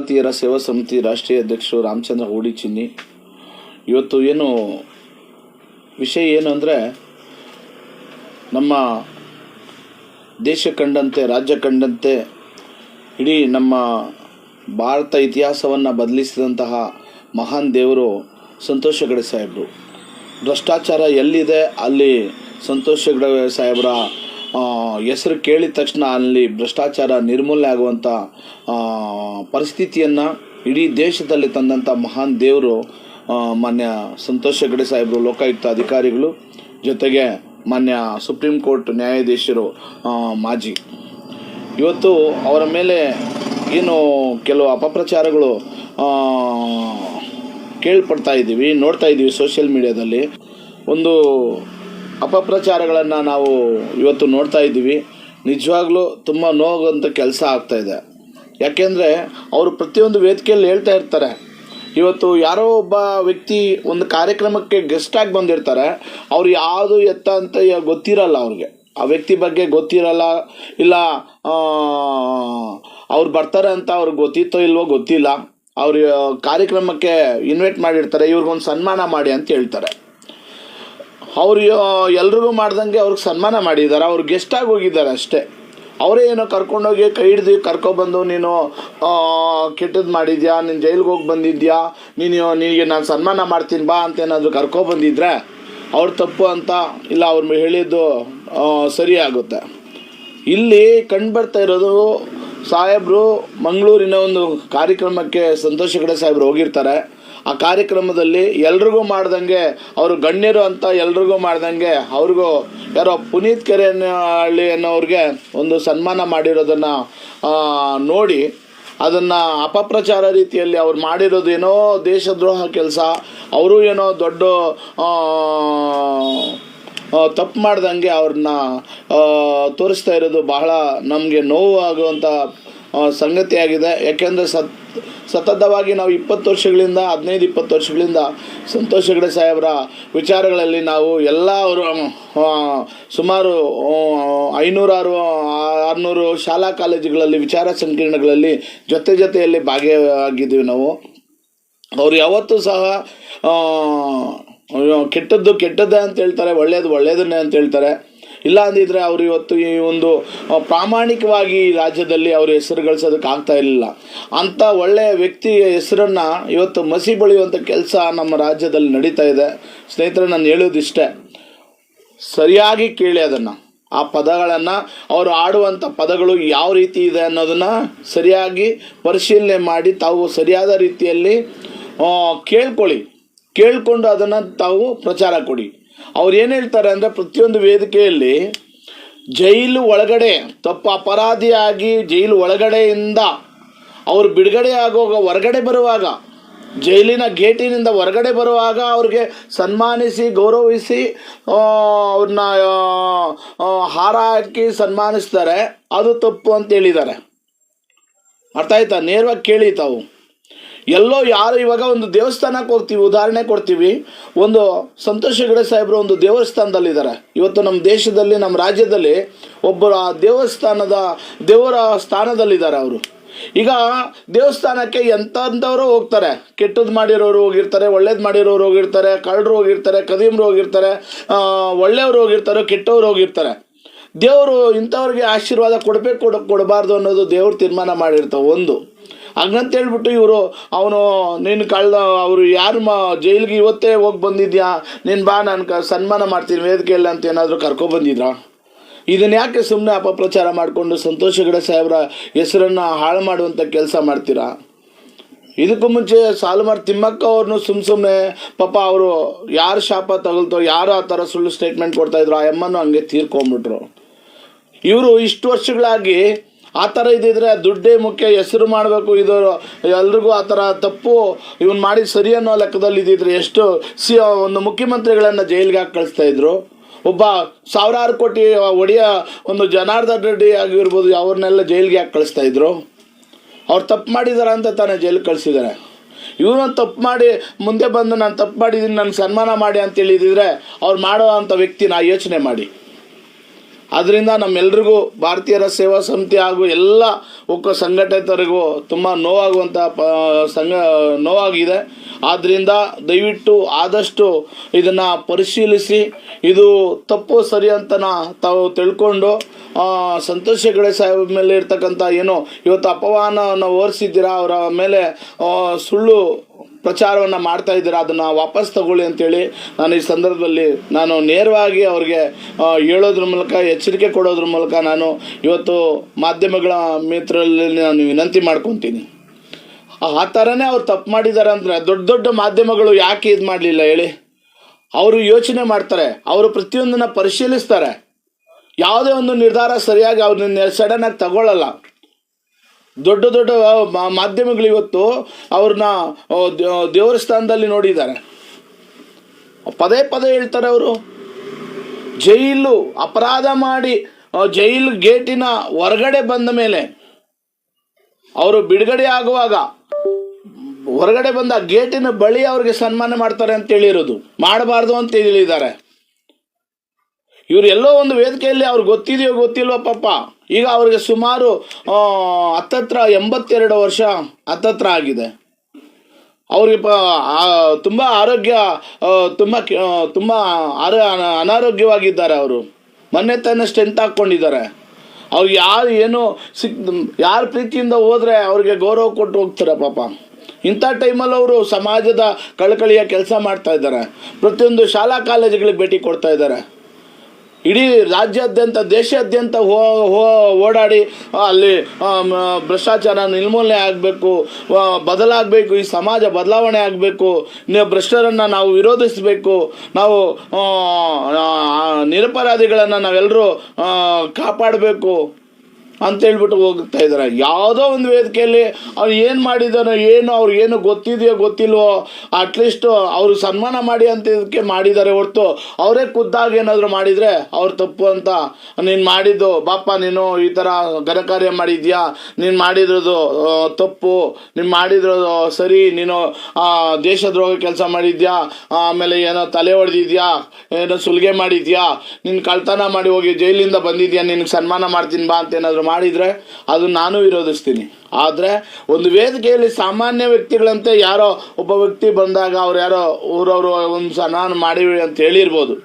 ಭಾರತೀಯರ ಸೇವಾ ಸಮಿತಿ ರಾಷ್ಟ್ರೀಯ ಅಧ್ಯಕ್ಷರು ರಾಮಚಂದ್ರ ಹೂಡಿ ಚಿನ್ನಿ. ಇವತ್ತು ಏನು ವಿಷಯ ಏನು ಅಂದರೆ ನಮ್ಮ ದೇಶ ಕಂಡಂತೆ, ರಾಜ್ಯ ಕಂಡಂತೆ, ಇಡೀ ನಮ್ಮ ಭಾರತ ಇತಿಹಾಸವನ್ನು ಬದಲಿಸಿದಂತಹ ಮಹಾನ್ ದೇವರು ಸಂತೋಷ ಗಡೆ ಸಾಹೇಬರು. ಭ್ರಷ್ಟಾಚಾರ ಎಲ್ಲಿದೆ, ಅಲ್ಲಿ ಸಂತೋಷ ಗಡೆ ಸಾಹೇಬರ ಹೆಸರು ಕೇಳಿದ ತಕ್ಷಣ ಅಲ್ಲಿ ಭ್ರಷ್ಟಾಚಾರ ನಿರ್ಮೂಲನೆ ಆಗುವಂಥ ಪರಿಸ್ಥಿತಿಯನ್ನು ಇಡೀ ದೇಶದಲ್ಲಿ ತಂದಂಥ ಮಹಾನ್ ದೇವರು ಮಾನ್ಯ ಸಂತೋಷ್ ಹೆಗಡೆ ಸಾಹೇಬರು, ಲೋಕಾಯುಕ್ತ ಅಧಿಕಾರಿಗಳು, ಜೊತೆಗೆ ಮಾನ್ಯ ಸುಪ್ರೀಂ ಕೋರ್ಟ್ ನ್ಯಾಯಾಧೀಶರು ಮಾಜಿ. ಇವತ್ತು ಅವರ ಮೇಲೆ ಏನು ಕೆಲವು ಅಪಪ್ರಚಾರಗಳು ಕೇಳ್ಪಡ್ತಾ ಇದ್ದೀವಿ ನೋಡ್ತಾ ಇದ್ದೀವಿ ಸೋಷಿಯಲ್ ಮೀಡಿಯಾದಲ್ಲಿ ಒಂದು ಅಪಪ್ರಚಾರಗಳನ್ನು ನಾವು ಇವತ್ತು ನೋಡ್ತಾ ಇದ್ದೀವಿ. ನಿಜವಾಗ್ಲೂ ತುಂಬ ನೋವಂಥ ಕೆಲಸ ಆಗ್ತಾ ಇದೆ. ಯಾಕೆಂದರೆ ಅವರು ಪ್ರತಿಯೊಂದು ವೇದಿಕೆಯಲ್ಲಿ ಹೇಳ್ತಾ ಇರ್ತಾರೆ. ಇವತ್ತು ಯಾರೋ ಒಬ್ಬ ವ್ಯಕ್ತಿ ಒಂದು ಕಾರ್ಯಕ್ರಮಕ್ಕೆ ಗೆಸ್ಟಾಗಿ ಬಂದಿರ್ತಾರೆ. ಅವ್ರು ಯಾವುದು ಎತ್ತ ಅಂತ ಗೊತ್ತಿರಲ್ಲ ಅವ್ರಿಗೆ. ಆ ವ್ಯಕ್ತಿ ಬಗ್ಗೆ ಗೊತ್ತಿರಲ್ಲ, ಇಲ್ಲ ಅವ್ರು ಬರ್ತಾರೆ ಅಂತ ಅವ್ರಿಗೆ ಗೊತ್ತಿತ್ತೋ ಇಲ್ವೋ ಗೊತ್ತಿಲ್ಲ. ಅವ್ರ ಕಾರ್ಯಕ್ರಮಕ್ಕೆ ಇನ್ವೈಟ್ ಮಾಡಿರ್ತಾರೆ. ಇವ್ರಿಗೊಂದು ಸನ್ಮಾನ ಮಾಡಿ ಅಂತ ಹೇಳ್ತಾರೆ. ಅವ್ರು ಎಲ್ರಿಗೂ ಮಾಡ್ದಂಗೆ ಅವ್ರಿಗೆ ಸನ್ಮಾನ ಮಾಡಿದ್ದಾರೆ. ಅವ್ರು ಗೆಸ್ಟಾಗಿ ಹೋಗಿದ್ದಾರೆ ಅಷ್ಟೇ. ಅವರೇ ಏನೋ ಕರ್ಕೊಂಡೋಗಿ ಕೈ ಹಿಡ್ದು ಕರ್ಕೊಬಂದು ನೀನು ಕೆಟ್ಟದ್ದು ಮಾಡಿದ್ಯಾ? ನೀನು ಜೈಲಿಗೆ ಹೋಗಿ ಬಂದಿದ್ಯಾ? ನೀನು ನಿನಗೆ ನಾನು ಸನ್ಮಾನ ಮಾಡ್ತೀನಿ, ಬಾ ಅಂತ ಏನಾದರೂ ಕರ್ಕೊಬಂದಿದ್ರೆ ಅವ್ರ ತಪ್ಪು ಅಂತ ಇಲ್ಲ, ಅವ್ರು ಹೇಳಿದ್ದು ಸರಿಯಾಗುತ್ತೆ ಇಲ್ಲಿ ಕಂಡುಬರ್ತಾ ಇರೋದು, ಸಾಹೇಬರು ಮಂಗಳೂರಿನ ಒಂದು ಕಾರ್ಯಕ್ರಮಕ್ಕೆ ಸಂತೋಷ ಸಾಹೇಬ್ರು ಸಾಹೇಬರು ಹೋಗಿರ್ತಾರೆ. ಆ ಕಾರ್ಯಕ್ರಮದಲ್ಲಿ ಎಲ್ರಿಗೂ ಮಾಡ್ದಂಗೆ, ಅವರು ಗಣ್ಯರು ಅಂತ ಎಲ್ರಿಗೂ ಮಾಡ್ದಂಗೆ, ಅವ್ರಿಗೂ ಯಾರೋ ಪುನೀತ್ ಕೆರೆ ಹಳ್ಳಿ ಅನ್ನೋರಿಗೆ ಒಂದು ಸನ್ಮಾನ ಮಾಡಿರೋದನ್ನು ನೋಡಿ, ಅದನ್ನು ಅಪಪ್ರಚಾರ ರೀತಿಯಲ್ಲಿ ಅವ್ರು ಮಾಡಿರೋದು ಏನೋ ದೇಶದ್ರೋಹ ಕೆಲಸ, ಅವರು ಏನೋ ದೊಡ್ಡ ತಪ್ಪು ಮಾಡ್ದಂಗೆ ಅವ್ರನ್ನ ತೋರಿಸ್ತಾ ಇರೋದು ಬಹಳ ನಮಗೆ ನೋವು ಆಗುವಂಥ ಸಂಗತಿಯಾಗಿದೆ. ಯಾಕೆಂದರೆ ಸತ್ ಸತತವಾಗಿ ನಾವು ಇಪ್ಪತ್ತು ವರ್ಷಗಳಿಂದ, ಹದಿನೈದು, ಇಪ್ಪತ್ತು ವರ್ಷಗಳಿಂದ ಸಂತೋಷ್ ಹೆಗಡೆ ಸಾಹೇಬರ ವಿಚಾರಗಳಲ್ಲಿ ನಾವು ಎಲ್ಲ ಅವರು ಸುಮಾರು ಐನೂರಾರು, ಆರುನೂರು ಶಾಲಾ ಕಾಲೇಜುಗಳಲ್ಲಿ ವಿಚಾರ ಸಂಕಿರಣಗಳಲ್ಲಿ ಜೊತೆ ಜೊತೆಯಲ್ಲಿ ಭಾಗಿಯಾಗಿದ್ದೀವಿ ನಾವು. ಅವ್ರು ಯಾವತ್ತೂ ಸಹ ಕೆಟ್ಟದ್ದು ಕೆಟ್ಟದ್ದೇ ಅಂತ ಹೇಳ್ತಾರೆ ಒಳ್ಳೆಯದು ಒಳ್ಳೆಯದನ್ನೇ ಅಂತ ಹೇಳ್ತಾರೆ. ಇಲ್ಲ ಅಂದಿದ್ರೆ ಅವರು ಇವತ್ತು ಈ ಒಂದು ಪ್ರಾಮಾಣಿಕವಾಗಿ ರಾಜ್ಯದಲ್ಲಿ ಅವ್ರ ಹೆಸರು ಗಳಿಸೋದಕ್ಕೆ ಆಗ್ತಾ ಇರಲಿಲ್ಲ. ಅಂಥ ಒಳ್ಳೆಯ ವ್ಯಕ್ತಿಯ ಹೆಸರನ್ನು ಇವತ್ತು ಮಸಿ ಬಳಿಯುವಂಥ ಕೆಲಸ ನಮ್ಮ ರಾಜ್ಯದಲ್ಲಿ ನಡೀತಾ ಇದೆ. ಸ್ನೇಹಿತರೆ, ನಾನು ಹೇಳೋದಿಷ್ಟೇ. ಸರಿಯಾಗಿ ಕೇಳಿ ಅದನ್ನು. ಆ ಪದಗಳನ್ನು, ಅವರು ಆಡುವಂಥ ಪದಗಳು ಯಾವ ರೀತಿ ಇದೆ ಅನ್ನೋದನ್ನು ಸರಿಯಾಗಿ ಪರಿಶೀಲನೆ ಮಾಡಿ, ತಾವು ಸರಿಯಾದ ರೀತಿಯಲ್ಲಿ ಕೇಳ್ಕೊಳ್ಳಿ. ಕೇಳಿಕೊಂಡು ಅದನ್ನು ತಾವು ಪ್ರಚಾರ ಕೊಡಿ. ಅವ್ರು ಏನು ಹೇಳ್ತಾರೆ ಅಂದರೆ ಪ್ರತಿಯೊಂದು ವೇದಿಕೆಯಲ್ಲಿ ಜೈಲು ಒಳಗಡೆ, ತಪ್ಪು ಅಪರಾಧಿಯಾಗಿ ಜೈಲು ಒಳಗಡೆಯಿಂದ ಅವರು ಬಿಡುಗಡೆ ಆಗುವಾಗ, ಹೊರಗಡೆ ಬರುವಾಗ, ಜೈಲಿನ ಗೇಟಿನಿಂದ ಹೊರಗಡೆ ಬರುವಾಗ ಅವ್ರಿಗೆ ಸನ್ಮಾನಿಸಿ, ಗೌರವಿಸಿ ಅವ್ರನ್ನ ಹಾರ ಹಾಕಿ ಸನ್ಮಾನಿಸ್ತಾರೆ. ಅದು ತಪ್ಪು ಅಂತ ಹೇಳಿದ್ದಾರೆ. ಅರ್ಥ ಆಯ್ತಾ? ನೇರವಾಗಿ ಕೇಳಿ ತಾವು. ಎಲ್ಲೋ ಯಾರು ಇವಾಗ ಒಂದು ದೇವಸ್ಥಾನಕ್ಕೆ ಹೋಗ್ತೀವಿ, ಉದಾಹರಣೆ ಕೊಡ್ತೀವಿ. ಒಂದು ಸಂತೋಷ ಹೆಗಡೆ ಸಾಹೇಬರು ಒಂದು ದೇವಸ್ಥಾನದಲ್ಲಿದ್ದಾರೆ. ಇವತ್ತು ನಮ್ಮ ದೇಶದಲ್ಲಿ, ನಮ್ಮ ರಾಜ್ಯದಲ್ಲಿ ಒಬ್ಬರು ಆ ದೇವಸ್ಥಾನದ ದೇವರ ಸ್ಥಾನದಲ್ಲಿದ್ದಾರೆ ಅವರು. ಈಗ ದೇವಸ್ಥಾನಕ್ಕೆ ಎಂಥಂಥವರು ಹೋಗ್ತಾರೆ. ಕೆಟ್ಟದ್ದು ಮಾಡಿರೋರು ಹೋಗಿರ್ತಾರೆ, ಒಳ್ಳೇದು ಮಾಡಿರೋರು ಹೋಗಿರ್ತಾರೆ, ಕಳ್ಳರು ಹೋಗಿರ್ತಾರೆ, ಕದೀಮ್ರು ಹೋಗಿರ್ತಾರೆ ಒಳ್ಳೆಯವರು ಹೋಗಿರ್ತಾರೆ, ಕೆಟ್ಟವರು ಹೋಗಿರ್ತಾರೆ. ದೇವರು ಇಂಥವ್ರಿಗೆ ಆಶೀರ್ವಾದ ಕೊಡಬೇಕು ಕೊಡ ಕೊಡಬಾರ್ದು ಅನ್ನೋದು ದೇವ್ರು ತೀರ್ಮಾನ ಮಾಡಿರ್ತಾವೆ, ಒಂದು. ಹಂಗಂತ ಹೇಳ್ಬಿಟ್ಟು ಇವರು, ಅವನು, ನೀನು ಕಳ್ಳ ಅವರು ಯಾರು ಮ, ಜೈಲಿಗೆ ಇವತ್ತೇ ಹೋಗಿ ಬಂದಿದ್ಯಾ? ನೀನು ಬಾ, ನಾನು ಕ, ಸನ್ಮಾನ ಮಾಡ್ತೀನಿ ವೇದಿಕೆಯಲ್ಲಿ ಅಂತ ಏನಾದರೂ ಕರ್ಕೊಬಂದಿದ್ರಾ ಇದನ್ನ ಯಾಕೆ ಸುಮ್ಮನೆ ಅಪಪ್ರಚಾರ ಮಾಡಿಕೊಂಡು ಸಂತೋಷ ಗಡ ಸಾಹೇಬರ ಹೆಸರನ್ನು ಹಾಳು ಮಾಡುವಂಥ ಕೆಲಸ ಮಾಡ್ತೀರಾ? ಇದಕ್ಕೂ ಮುಂಚೆ ಸಾಲುಮಾರ್ ತಿಮ್ಮಕ್ಕ ಅವ್ರನ್ನು ಸುಮ್ಮ ಸುಮ್ಮನೆ ಪಾಪ ಅವರು ಯಾರು ಶಾಪ ತಗಲ್ತೋ, ಯಾರು ಆ ಥರ ಸುಳ್ಳು ಸ್ಟೇಟ್ಮೆಂಟ್ ಕೊಡ್ತಾಯಿದ್ರು ಆ ಎಮ್ಮನ್ನು ಹಂಗೆ ತೀರ್ಕೊಂಬಿಟ್ರು. ಇವರು ಇಷ್ಟು ವರ್ಷಗಳಾಗಿ ಆ ಥರ ಇದ್ದಿದ್ರೆ ದುಡ್ಡೇ ಮುಖ್ಯ, ಹೆಸರು ಮಾಡಬೇಕು ಇದು, ಎಲ್ರಿಗೂ ಆ ಥರ ತಪ್ಪು, ಇವನು ಮಾಡಿ ಸರಿ ಅನ್ನೋ ಲೆಕ್ಕದಲ್ಲಿ ಇದ್ದಿದ್ರೆ ಎಷ್ಟು ಸಿ ಒಂದು ಮುಖ್ಯಮಂತ್ರಿಗಳನ್ನು ಜೈಲಿಗೆ ಹಾಕಿ ಕಳಿಸ್ತಾ ಇದ್ರು. ಒಬ್ಬ ಸಾವಿರಾರು ಕೋಟಿ ಒಡೆಯ ಒಂದು ಜನಾರ್ದನ್ ರೆಡ್ಡಿ ಆಗಿರ್ಬೋದು ಅವ್ರನ್ನೆಲ್ಲ ಜೈಲಿಗೆ ಹಾಕಿ ಕಳಿಸ್ತಾ ಇದ್ರು. ಅವ್ರು ತಪ್ಪು ಮಾಡಿದ್ದಾರೆ ಅಂತ ತಾನೇ ಜೈಲಿಗೆ ಕಳಿಸಿದ್ದಾರೆ ಇವನು ತಪ್ಪು ಮಾಡಿ, ಮುಂದೆ ಬಂದು ನಾನು ತಪ್ಪು ಮಾಡಿದ್ದೀನಿ ನನ್ನ ಸನ್ಮಾನ ಮಾಡಿ ಅಂತ ಹೇಳಿದಿದ್ರೆ ಅವ್ರು ಮಾಡೋ ಅಂಥ ನಾ ಯೋಚನೆ ಮಾಡಿ. ಅದರಿಂದ ನಮ್ಮೆಲ್ರಿಗೂ ಭಾರತೀಯರ ಸೇವಾ ಸಮಿತಿ ಹಾಗೂ ಎಲ್ಲ ಒಕ್ಕ ಸಂಘಟಿತರಿಗೂ ತುಂಬ ನೋವಾಗುವಂಥ ಪ ಸಂಘ, ನೋವಾಗಿದೆ. ಆದ್ದರಿಂದ ದಯವಿಟ್ಟು ಆದಷ್ಟು ಇದನ್ನು ಪರಿಶೀಲಿಸಿ, ಇದು ತಪ್ಪು ಸರಿ ಅಂತ ತಾವು ತಿಳ್ಕೊಂಡು ಸಂತೋಷ ಹೆಗಡೆ ಸಾಹೇಬ್ ಮೇಲೆ ಇರ್ತಕ್ಕಂಥ ಏನು ಇವತ್ತು ಅಪಮಾನವನ್ನು ಓರಿಸಿದ್ದೀರಾ? ಅವರ ಮೇಲೆ ಸುಳ್ಳು ಪ್ರಚಾರವನ್ನು ಮಾಡ್ತಾ ಇದ್ದೀರಾ, ಅದನ್ನು ವಾಪಸ್ ತಗೊಳ್ಳಿ ಅಂತೇಳಿ ನಾನು ಈ ಸಂದರ್ಭದಲ್ಲಿ ನಾನು ನೇರವಾಗಿ ಅವ್ರಿಗೆ ಹೇಳೋದ್ರ ಮೂಲಕ, ಎಚ್ಚರಿಕೆ ಕೊಡೋದ್ರ ಮೂಲಕ ನಾನು ಇವತ್ತು ಮಾಧ್ಯಮಗಳ ಮಿತ್ರರಲ್ಲಿ ನಾನು ವಿನಂತಿ ಮಾಡ್ಕೊತೀನಿ. ಆ ಥರನೇ ಅವ್ರು ತಪ್ಪು ಮಾಡಿದ್ದಾರೆ ಅಂದರೆ, ದೊಡ್ಡ ದೊಡ್ಡ ಮಾಧ್ಯಮಗಳು ಯಾಕೆ ಇದು ಮಾಡಲಿಲ್ಲ ಹೇಳಿ? ಅವರು ಯೋಚನೆ ಮಾಡ್ತಾರೆ, ಅವರು ಪ್ರತಿಯೊಂದನ್ನು ಪರಿಶೀಲಿಸ್ತಾರೆ. ಯಾವುದೇ ಒಂದು ನಿರ್ಧಾರ ಸರಿಯಾಗಿ ಅವ್ರನ್ನ ಸಡನ್ನಾಗಿ ತಗೊಳ್ಳಲ್ಲ. ದೊಡ್ಡ ದೊಡ್ಡ ಮಾಧ್ಯಮಗಳು ಇವತ್ತು ಅವ್ರನ್ನ ದೇವರ ಸ್ಥಾನದಲ್ಲಿ ನೋಡಿದ್ದಾರೆ. ಪದೇ ಪದೇ ಹೇಳ್ತಾರೆ ಅವರು. ಜೈಲು, ಅಪರಾಧ ಮಾಡಿ ಜೈಲು ಗೇಟಿನ ಹೊರಗಡೆ ಬಂದ ಮೇಲೆ, ಅವರು ಬಿಡುಗಡೆ ಆಗುವಾಗ, ಹೊರಗಡೆ ಬಂದ ಗೇಟಿನ ಬಳಿ ಅವ್ರಿಗೆ ಸನ್ಮಾನ ಮಾಡ್ತಾರೆ ಅಂತ ಹೇಳಿರೋದು. ಮಾಡಬಾರ್ದು ಅಂತ ಹೇಳಿದ್ದಾರೆ. ಇವ್ರು ಎಲ್ಲೋ ಒಂದು ವೇದಿಕೆಯಲ್ಲಿ ಅವ್ರಿಗೆ ಗೊತ್ತಿದೆಯೋ ಗೊತ್ತಿಲ್ವೋ ಪಾಪ. ಈಗ ಅವರಿಗೆ ಸುಮಾರು ಹತ್ತತ್ರ ಎಂಬತ್ತೆರಡು ವರ್ಷ ಹತ್ತತ್ರ ಆಗಿದೆ. ಅವ್ರಿಗೆ ಪ ತುಂಬ ಆರೋಗ್ಯ ತುಂಬ ತುಂಬ ಆರ ಅನಾರೋಗ್ಯವಾಗಿದ್ದಾರೆ ಅವರು. ಮೊನ್ನೆ ತಾನೇ ಸ್ಟ್ರೆಂತ್ ಹಾಕ್ಕೊಂಡಿದ್ದಾರೆ. ಅವ್ರು ಯಾರು ಏನು ಸಿಕ್, ಯಾರ ಪ್ರೀತಿಯಿಂದ ಹೋದರೆ ಅವ್ರಿಗೆ ಗೌರವ ಕೊಟ್ಟು ಹೋಗ್ತಾರೆ ಪಾಪ. ಇಂಥ ಟೈಮಲ್ಲಿ ಅವರು ಸಮಾಜದ ಕಳಕಳಿಯ ಕೆಲಸ ಮಾಡ್ತಾ ಇದ್ದಾರೆ. ಪ್ರತಿಯೊಂದು ಶಾಲಾ ಕಾಲೇಜುಗಳಿಗೆ ಭೇಟಿ ಕೊಡ್ತಾ ಇದ್ದಾರೆ. ಇಡೀ ರಾಜ್ಯಾದ್ಯಂತ, ದೇಶಾದ್ಯಂತ ಹೋ ಹೋ, ಓಡಾಡಿ ಅಲ್ಲಿ ಭ್ರಷ್ಟಾಚಾರ ನಿರ್ಮೂಲನೆ ಆಗಬೇಕು ಬದಲಾಗಬೇಕು, ಈ ಸಮಾಜ ಬದಲಾವಣೆ ಆಗಬೇಕು ಭ್ರಷ್ಟರನ್ನು ನಾವು ವಿರೋಧಿಸಬೇಕು, ನಾವು ನಿರಪರಾಧಿಗಳನ್ನು ನಾವೆಲ್ಲರೂ ಕಾಪಾಡಬೇಕು. ಅಂತೇಳ್ಬಿಟ್ಟು ಹೋಗ್ತಾ ಇದ್ದಾರೆ ಯಾವುದೋ ಒಂದು ವೇದಿಕೆಯಲ್ಲಿ ಅವ್ರು ಏನು ಮಾಡಿದಾನೋ ಏನು ಅವ್ರು ಏನು ಗೊತ್ತಿದೆಯೋ ಗೊತ್ತಿಲ್ವೋ ಅಟ್ಲೀಸ್ಟ್ ಅವರು ಸನ್ಮಾನ ಮಾಡಿ ಅಂತ ಇದಕ್ಕೆ ಮಾಡಿದ್ದಾರೆ ಹೊರತು ಅವರೇ ಖುದ್ದಾಗಿ ಏನಾದರೂ ಮಾಡಿದರೆ ಅವ್ರು ತಪ್ಪು ಅಂತ. ನೀನು ಮಾಡಿದ್ದು ಬಾಪ ನೀನು ಈ ಥರ ಘನಕಾರ್ಯ ಮಾಡಿದ್ಯಾ? ನೀನು ಮಾಡಿರೋದು ತಪ್ಪು. ನೀನು ಮಾಡಿದ್ರದು ಸರಿ. ನೀನು ದೇಶದ್ರೋಹ ಕೆಲಸ ಮಾಡಿದ್ಯಾ? ಆಮೇಲೆ ಏನೋ ತಲೆ ಹೊಡೆದಿದ್ಯಾ ಏನೋ ಸುಲಿಗೆ ಮಾಡಿದ್ಯಾ? ನೀನು ಕಳ್ತನ ಮಾಡಿ ಹೋಗಿ ಜೈಲಿಂದ ಬಂದಿದ್ಯಾ? ನಿನಗೆ ಸನ್ಮಾನ ಮಾಡ್ತೀನಿ ಬಾ ಅಂತ ಏನಾದರೂ ಮಾಡಿದರೆ ಅದು ನಾನು ವಿರೋಧಿಸ್ತೀನಿ. ಆದರೆ ಒಂದು ವೇದಿಕೆಯಲ್ಲಿ ಸಾಮಾನ್ಯ ವ್ಯಕ್ತಿಗಳಂತೆ ಯಾರೋ ಒಬ್ಬ ವ್ಯಕ್ತಿ ಬಂದಾಗ ಅವ್ರು ಯಾರೋ ಊರವರು ಒಂದು ಸನ್ಮಾನ ಮಾಡಿ ಅಂತ ಹೇಳಿರ್ಬೋದು.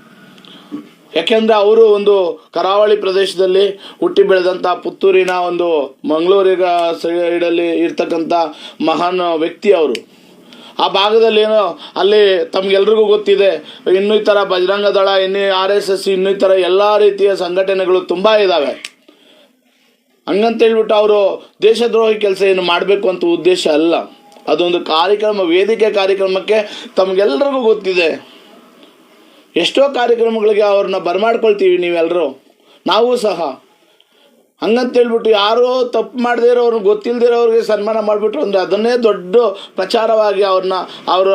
ಯಾಕೆಂದರೆ ಅವರು ಒಂದು ಕರಾವಳಿ ಪ್ರದೇಶದಲ್ಲಿ ಹುಟ್ಟಿ ಬೆಳೆದಂಥ ಪುತ್ತೂರಿನ ಒಂದು ಮಂಗಳೂರಿಗ ಸೈಡಲ್ಲಿ ಇರ್ತಕ್ಕಂಥ ಮಹಾನ್ ವ್ಯಕ್ತಿ ಅವರು. ಆ ಭಾಗದಲ್ಲಿ ಏನೋ ಅಲ್ಲಿ ತಮಗೆಲ್ರಿಗೂ ಗೊತ್ತಿದೆ ಇನ್ನೂ ಥರ ಬಜರಂಗ ದಳ, ಇನ್ನೂ, ಆರ್ ಎಸ್ ಎಸ್ ಇನ್ನೂ ಥರ ಎಲ್ಲ ರೀತಿಯ ಸಂಘಟನೆಗಳು ತುಂಬ ಇದ್ದಾವೆ ಹಂಗಂತ ಹೇಳ್ಬಿಟ್ಟು ಅವರು ದೇಶದ್ರೋಹಿ ಕೆಲಸ ಏನು ಮಾಡಬೇಕು ಅಂತ ಉದ್ದೇಶ ಅಲ್ಲ. ಅದೊಂದು ಕಾರ್ಯಕ್ರಮ, ವೇದಿಕೆ ಕಾರ್ಯಕ್ರಮಕ್ಕೆ ತಮಗೆಲ್ಲರಿಗೂ ಗೊತ್ತಿದೆ. ಎಷ್ಟೋ ಕಾರ್ಯಕ್ರಮಗಳಿಗೆ ಅವ್ರನ್ನ ಬರಮಾಡ್ಕೊಳ್ತೀವಿ ನೀವೆಲ್ಲರೂ ನಾವು ಸಹ. ಹಂಗಂತ ಹೇಳ್ಬಿಟ್ಟು ಯಾರೋ ತಪ್ಪು ಮಾಡದೇ ಇರೋರು ಗೊತ್ತಿಲ್ಲದೆ ಇರೋರಿಗೆ ಸನ್ಮಾನ ಮಾಡಿಬಿಟ್ರು ಅಂದರೆ ಅದನ್ನೇ ದೊಡ್ಡ ಪ್ರಚಾರವಾಗಿ ಅವ್ರನ್ನ ಅವರ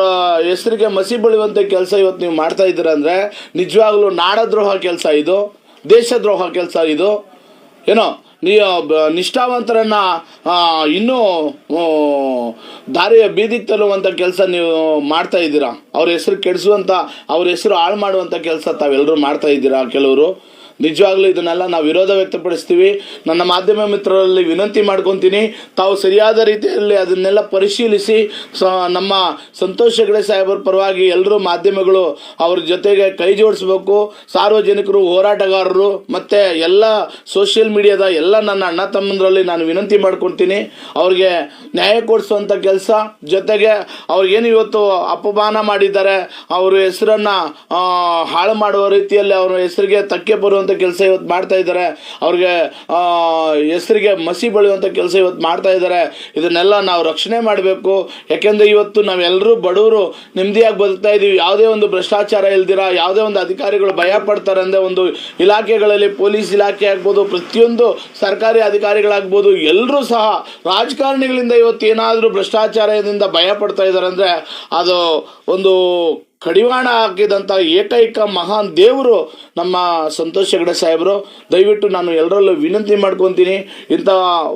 ಹೆಸರಿಗೆ ಮಸಿ ಬಳಿಯುವಂಥ ಕೆಲಸ ಇವತ್ತು ನೀವು ಮಾಡ್ತಾ ಇದ್ದೀರ ಅಂದರೆ ನಿಜವಾಗ್ಲೂ ನಾಡದ್ರೋಹ ಕೆಲಸ ಇದು, ದೇಶದ್ರೋಹ ಕೆಲಸ ಇದು. ಏನೋ? ನಿಷ್ಠಾವಂತರನ್ನ ಇನ್ನೂ ದಾರಿಯ ಬೀದಿಗೆ ತರುವಂಥ ಕೆಲಸ ನೀವು ಮಾಡ್ತಾ ಇದ್ದೀರಾ? ಅವ್ರ ಹೆಸರು ಕೆಡಿಸುವಂಥ ಅವ್ರ ಹೆಸರು ಹಾಳು ಮಾಡುವಂಥ ಕೆಲಸ ತಾವೆಲ್ಲರೂ ಮಾಡ್ತಾ ಇದ್ದೀರಾ, ಕೆಲವರು? ನಿಜವಾಗ್ಲೂ ಇದನ್ನೆಲ್ಲ ನಾವು ವಿರೋಧ ವ್ಯಕ್ತಪಡಿಸ್ತೀವಿ. ನನ್ನ ಮಾಧ್ಯಮ ಮಿತ್ರರಲ್ಲಿ ವಿನಂತಿ ಮಾಡ್ಕೊತೀನಿ. ತಾವು ಸರಿಯಾದ ರೀತಿಯಲ್ಲಿ ಅದನ್ನೆಲ್ಲ ಪರಿಶೀಲಿಸಿ ನಮ್ಮ ಸಂತೋಷ್ ಹೆಗಡೆ ಸಾಹೇಬರ ಪರವಾಗಿ ಎಲ್ಲರೂ ಮಾಧ್ಯಮಗಳು ಅವ್ರ ಜೊತೆಗೆ ಕೈ ಜೋಡಿಸ್ಬೇಕು. ಸಾರ್ವಜನಿಕರು, ಹೋರಾಟಗಾರರು, ಮತ್ತು ಎಲ್ಲ ಸೋಷಿಯಲ್ ಮೀಡಿಯಾದ ಎಲ್ಲ ನನ್ನ ಅಣ್ಣ ತಮ್ಮಂದ್ರಲ್ಲಿ ನಾನು ವಿನಂತಿ ಮಾಡ್ಕೊತೀನಿ. ಅವ್ರಿಗೆ ನ್ಯಾಯ ಕೊಡಿಸುವಂಥ ಕೆಲಸ, ಜೊತೆಗೆ ಅವ್ರಿಗೇನು ಇವತ್ತು ಅಪಮಾನ ಮಾಡಿದ್ದಾರೆ, ಅವ್ರ ಹೆಸರನ್ನು ಹಾಳು ಮಾಡುವ ರೀತಿಯಲ್ಲಿ ಅವ್ರ ಹೆಸರಿಗೆ ತಕ್ಕೆ ಬರುವಂಥ ಕೆಲಸ ಇವತ್ತು ಮಾಡ್ತಾ ಇದ್ದಾರೆ. ಅವ್ರಿಗೆ ಹೆಸರಿಗೆ ಮಸಿ ಬಳಿಯುವಂಥ ಕೆಲಸ ಇವತ್ತು ಮಾಡ್ತಾ ಇದ್ದಾರೆ. ಇದನ್ನೆಲ್ಲ ನಾವು ರಕ್ಷಣೆ ಮಾಡಬೇಕು. ಯಾಕೆಂದರೆ ಇವತ್ತು ನಾವೆಲ್ಲರೂ ಬಡವರು, ನೆಮ್ಮದಿಯಾಗಿ ಬದುಕ್ತಾ ಇದ್ದೀವಿ ಯಾವುದೇ ಒಂದು ಭ್ರಷ್ಟಾಚಾರ ಇಲ್ದಿರ, ಯಾವುದೇ ಒಂದು ಅಧಿಕಾರಿಗಳು ಭಯ ಪಡ್ತಾರೆ ಅಂದರೆ ಒಂದು ಇಲಾಖೆಗಳಲ್ಲಿ ಪೊಲೀಸ್ ಇಲಾಖೆ ಆಗ್ಬೋದು, ಪ್ರತಿಯೊಂದು ಸರ್ಕಾರಿ ಅಧಿಕಾರಿಗಳಾಗ್ಬೋದು ಎಲ್ಲರೂ ಸಹ ರಾಜಕಾರಣಿಗಳಿಂದ ಇವತ್ತು ಏನಾದರೂ ಭ್ರಷ್ಟಾಚಾರದಿಂದ ಭಯ ಪಡ್ತಾ ಇದ್ದಾರೆ ಅಂದರೆ ಅದು ಒಂದು ಕಡಿವಾಣ ಹಾಕಿದಂಥ ಏಕೈಕ ಮಹಾನ್ ದೇವರು ನಮ್ಮ ಸಂತೋಷ್ ಹೆಗಡೆ ಸಾಹೇಬರು. ದಯವಿಟ್ಟು ನಾನು ಎಲ್ಲರಲ್ಲೂ ವಿನಂತಿ ಮಾಡ್ಕೊತೀನಿ, ಇಂಥ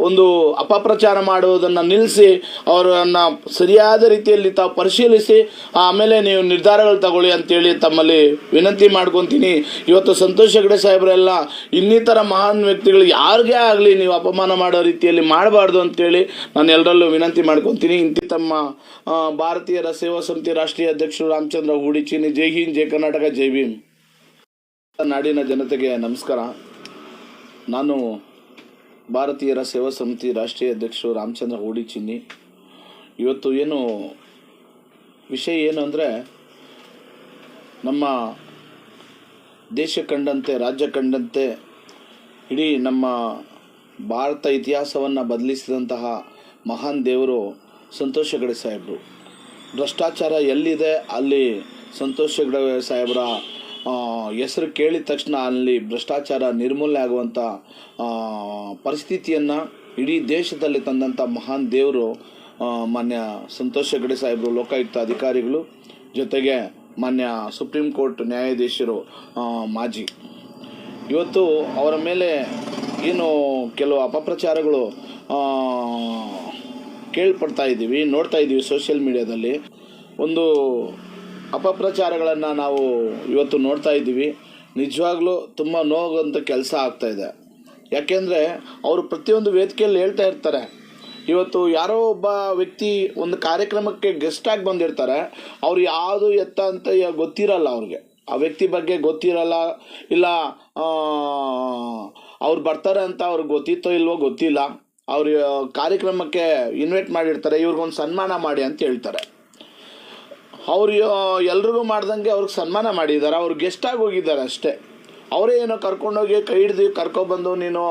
ಒಂದು ಅಪಪ್ರಚಾರ ಮಾಡುವುದನ್ನು ನಿಲ್ಲಿಸಿ, ಅವರನ್ನು ಸರಿಯಾದ ರೀತಿಯಲ್ಲಿ ತಾವು ಪರಿಶೀಲಿಸಿ, ಆಮೇಲೆ ನೀವು ನಿರ್ಧಾರಗಳು ತಗೊಳ್ಳಿ ಅಂತೇಳಿ ತಮ್ಮಲ್ಲಿ ವಿನಂತಿ ಮಾಡ್ಕೊತೀನಿ. ಇವತ್ತು ಸಂತೋಷ್ ಹೆಗಡೆ ಸಾಹೇಬರೆಲ್ಲ ಇನ್ನಿತರ ಮಹಾನ್ ವ್ಯಕ್ತಿಗಳು ಯಾರಿಗೇ ಆಗಲಿ ನೀವು ಅಪಮಾನ ಮಾಡೋ ರೀತಿಯಲ್ಲಿ ಮಾಡಬಾರ್ದು ಅಂತೇಳಿ ನಾನು ಎಲ್ಲರಲ್ಲೂ ವಿನಂತಿ ಮಾಡ್ಕೊತೀನಿ. ಇಂತಿ ತಮ್ಮ ಭಾರತೀಯರ ಸೇವಾ ಸಮಿತಿ ರಾಷ್ಟ್ರೀಯ ಅಧ್ಯಕ್ಷರು ರಾಮಚಂದ್ರ ಹೂಡಿಚಿನಿ. ಜೈ ಹಿಂದ್, ಜೈ ಕರ್ನಾಟಕ, ಜೈ ಭೀಮ್. ನಾಡಿನ ಜನತೆಗೆ ನಮಸ್ಕಾರ. ನಾನು ಭಾರತೀಯರ ಸೇವಾ ಸಮಿತಿ ರಾಷ್ಟ್ರೀಯ ಅಧ್ಯಕ್ಷರು ರಾಮಚಂದ್ರ ಹೂಡಿಚಿನ್ನಿ ಇವತ್ತು ಏನು ವಿಷಯ ಏನು ಅಂದರೆ, ನಮ್ಮ ದೇಶ ಕಂಡಂತೆ, ರಾಜ್ಯ ಕಂಡಂತೆ, ಇಡೀ ನಮ್ಮ ಭಾರತ ಇತಿಹಾಸವನ್ನು ಬದಲಿಸಿದಂತಹ ಮಹಾನ್ ದೇವರು ಸಂತೋಷ ಗಡೆ ಸಾಹೇಬರು. ಭ್ರಷ್ಟಾಚಾರ ಎಲ್ಲಿದೆ, ಅಲ್ಲಿ ಸಂತೋಷ್ ಹೆಗಡೆ ಸಾಹೇಬರ ಹೆಸರು ಕೇಳಿದ ತಕ್ಷಣ ಅಲ್ಲಿ ಭ್ರಷ್ಟಾಚಾರ ನಿರ್ಮೂಲನೆ ಆಗುವಂಥ ಪರಿಸ್ಥಿತಿಯನ್ನು ಇಡೀ ದೇಶದಲ್ಲಿ ತಂದಂಥ ಮಹಾನ್ ದೇವರು ಮಾನ್ಯ ಸಂತೋಷ್ ಹೆಗಡೆ ಸಾಹೇಬರು, ಲೋಕಾಯುಕ್ತ ಅಧಿಕಾರಿಗಳು, ಜೊತೆಗೆ ಮಾನ್ಯ ಸುಪ್ರೀಂ ಕೋರ್ಟ್ ನ್ಯಾಯಾಧೀಶರು ಮಾಜಿ. ಇವತ್ತು ಅವರ ಮೇಲೆ ಏನು ಕೆಲವು ಅಪಪ್ರಚಾರಗಳು ಕೇಳ್ಪಡ್ತಾ ಇದ್ದೀವಿ, ನೋಡ್ತಾ ಇದ್ದೀವಿ ಸೋಷಿಯಲ್ ಮೀಡಿಯಾದಲ್ಲಿ ಒಂದು ಅಪಪ್ರಚಾರಗಳನ್ನು ನಾವು ಇವತ್ತು ನೋಡ್ತಾ ಇದ್ದೀವಿ. ನಿಜವಾಗ್ಲೂ ತುಂಬ ನೋವಂಥ ಕೆಲಸ ಆಗ್ತಾ ಇದೆ. ಯಾಕೆಂದರೆ ಅವರು ಪ್ರತಿಯೊಂದು ವೇದಿಕೆಯಲ್ಲಿ ಹೇಳ್ತಾ ಇರ್ತಾರೆ. ಇವತ್ತು ಯಾರೋ ಒಬ್ಬ ವ್ಯಕ್ತಿ ಒಂದು ಕಾರ್ಯಕ್ರಮಕ್ಕೆ ಗೆಸ್ಟ್ ಆಗಿ ಬಂದಿರ್ತಾರೆ. ಅವ್ರು ಯಾವುದು ಎತ್ತ ಅಂತ ಗೊತ್ತಿರಲ್ಲ ಅವ್ರಿಗೆ. ಆ ವ್ಯಕ್ತಿ ಬಗ್ಗೆ ಗೊತ್ತಿರಲ್ಲ, ಇಲ್ಲ ಅವ್ರು ಬರ್ತಾರೆ ಅಂತ ಅವ್ರಿಗೆ ಗೊತ್ತಿತ್ತೋ ಇಲ್ವೋ ಗೊತ್ತಿಲ್ಲ. ಅವ್ರ ಕಾರ್ಯಕ್ರಮಕ್ಕೆ ಇನ್ವೈಟ್ ಮಾಡಿರ್ತಾರೆ, ಇವ್ರಿಗೊಂದು ಸನ್ಮಾನ ಮಾಡಿ ಅಂತ ಹೇಳ್ತಾರೆ. ಅವ್ರು ಎಲ್ರಿಗೂ ಮಾಡ್ದಂಗೆ ಅವ್ರಿಗೆ ಸನ್ಮಾನ ಮಾಡಿದ್ದಾರೆ. ಅವ್ರು ಗೆಸ್ಟಾಗಿ ಹೋಗಿದ್ದಾರೆ ಅಷ್ಟೇ. ಅವರೇ ಏನೋ ಕರ್ಕೊಂಡೋಗಿ ಕೈ ಹಿಡ್ದು ಕರ್ಕೊಬಂದು ನೀನು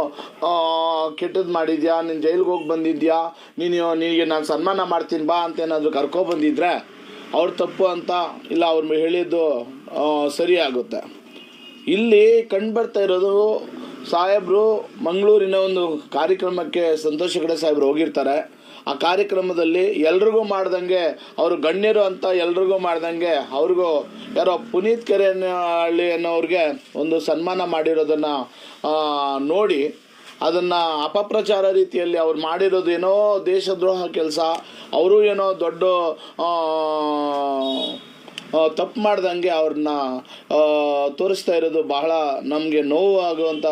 ಕೆಟ್ಟದ್ದು ಮಾಡಿದ್ಯಾ? ನೀನು ಜೈಲಿಗೆ ಹೋಗಿ ಬಂದಿದ್ಯಾ? ನೀನು, ನಿನಗೆ ನಾನು ಸನ್ಮಾನ ಮಾಡ್ತೀನಿ, ಬಾ ಅಂತ ಏನಾದರೂ ಕರ್ಕೊಬಂದಿದ್ರೆ ಅವ್ರು ತಪ್ಪು ಅಂತ, ಇಲ್ಲ, ಅವ್ರು ಹೇಳಿದ್ದು ಸರಿ ಆಗುತ್ತೆ. ಇಲ್ಲಿ ಕಂಡುಬರ್ತಾ ಇರೋದು ಸಾಹೇಬರು ಮಂಗಳೂರಿನ ಒಂದು ಕಾರ್ಯಕ್ರಮಕ್ಕೆ ಸಂತೋಷ ಕಡೆ ಸಾಹೇಬರು ಹೋಗಿರ್ತಾರೆ. ಆ ಕಾರ್ಯಕ್ರಮದಲ್ಲಿ ಎಲ್ರಿಗೂ ಮಾಡ್ದಂಗೆ ಅವರು ಗಣ್ಯರು ಅಂತ ಎಲ್ರಿಗೂ ಮಾಡ್ದಂಗೆ ಅವ್ರಿಗೂ ಯಾರೋ ಪುನೀತ್ ಕೆರೆ ಹಳ್ಳಿ ಅನ್ನೋರಿಗೆ ಒಂದು ಸನ್ಮಾನ ಮಾಡಿರೋದನ್ನು ನೋಡಿ ಅದನ್ನು ಅಪಪ್ರಚಾರ ರೀತಿಯಲ್ಲಿ ಅವ್ರು ಮಾಡಿರೋದು ಏನೋ ದೇಶದ್ರೋಹ ಕೆಲಸ, ಅವರು ಏನೋ ದೊಡ್ಡ ತಪ್ಪು ಮಾಡ್ದಂಗೆ ಅವ್ರನ್ನ ತೋರಿಸ್ತಾ ಇರೋದು ಬಹಳ ನಮಗೆ ನೋವು ಆಗುವಂಥ